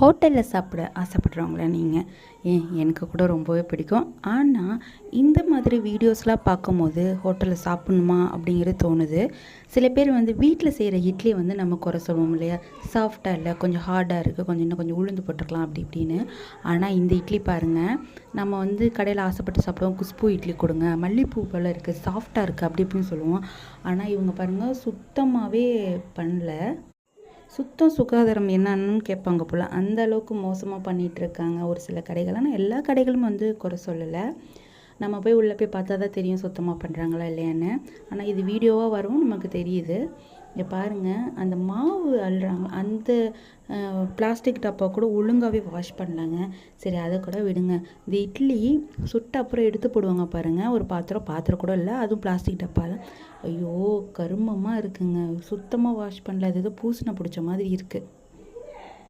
ஹோட்டலில் சாப்பிட ஆசைப்படுறவங்களா நீங்கள் ஏன் எனக்கு கூட ரொம்பவே பிடிக்கும். ஆனால் இந்த மாதிரி வீடியோஸ்லாம் பார்க்கும்போது ஹோட்டலில் சாப்பிட்ணுமா அப்படிங்கிறது தோணுது. சில பேர் வந்து வீட்டில் செய்கிற இட்லி வந்து நம்ம குறை சொல்லுவோம் இல்லையா? சாஃப்டாக இல்லை கொஞ்சம் ஹார்டாக இருக்குது கொஞ்சம் இன்னும் கொஞ்சம் உளுந்து போட்டுருக்கலாம் அப்படி இப்படின்னு. ஆனால் இந்த இட்லி பாருங்கள் நம்ம வந்து கடையில் ஆசைப்பட்டு சாப்பிடுவோம் குஷ்பு இட்லி கொடுங்க மல்லிப்பூ போல் இருக்குது சாஃப்டாக இருக்குது அப்படி இப்படின்னு சொல்லுவோம். ஆனால் இவங்க பாருங்கள் சுத்தமாகவே பண்ணல. சுத்தம் சுகாதாரம் என்னன்னு கேட்பாங்க போல். அந்த அளவுக்கு மோசமாக பண்ணிகிட்டு இருக்காங்க ஒரு சில கடைகள். ஆனால் எல்லா கடைகளும் வந்து குறை சொல்லலை. நம்ம போய் உள்ளே போய் பார்த்தா தான் தெரியும் சுத்தமாக பண்ணுறாங்களா இல்லையான்னு. ஆனால் இது வீடியோவாக வரும் நமக்கு தெரியுது. இங்கே பாருங்கள் அந்த மாவு அள்ளுறாங்க அந்த பிளாஸ்டிக் டப்பா கூட ஒழுங்காகவே வாஷ் பண்ணலாங்க. சரி அதை கூட விடுங்க. இந்த இட்லி சுட்ட அப்புறம் எடுத்து போடுவாங்க பாருங்கள் ஒரு பாத்திரம் பாத்திரம் கூட இல்லை அதுவும் பிளாஸ்டிக் டப்பா தான் ஐயோ கருமமாக இருக்குங்க. சுத்தமாக வாஷ் பண்ணல அது ஏதோ பூசணை பிடிச்ச மாதிரி இருக்குது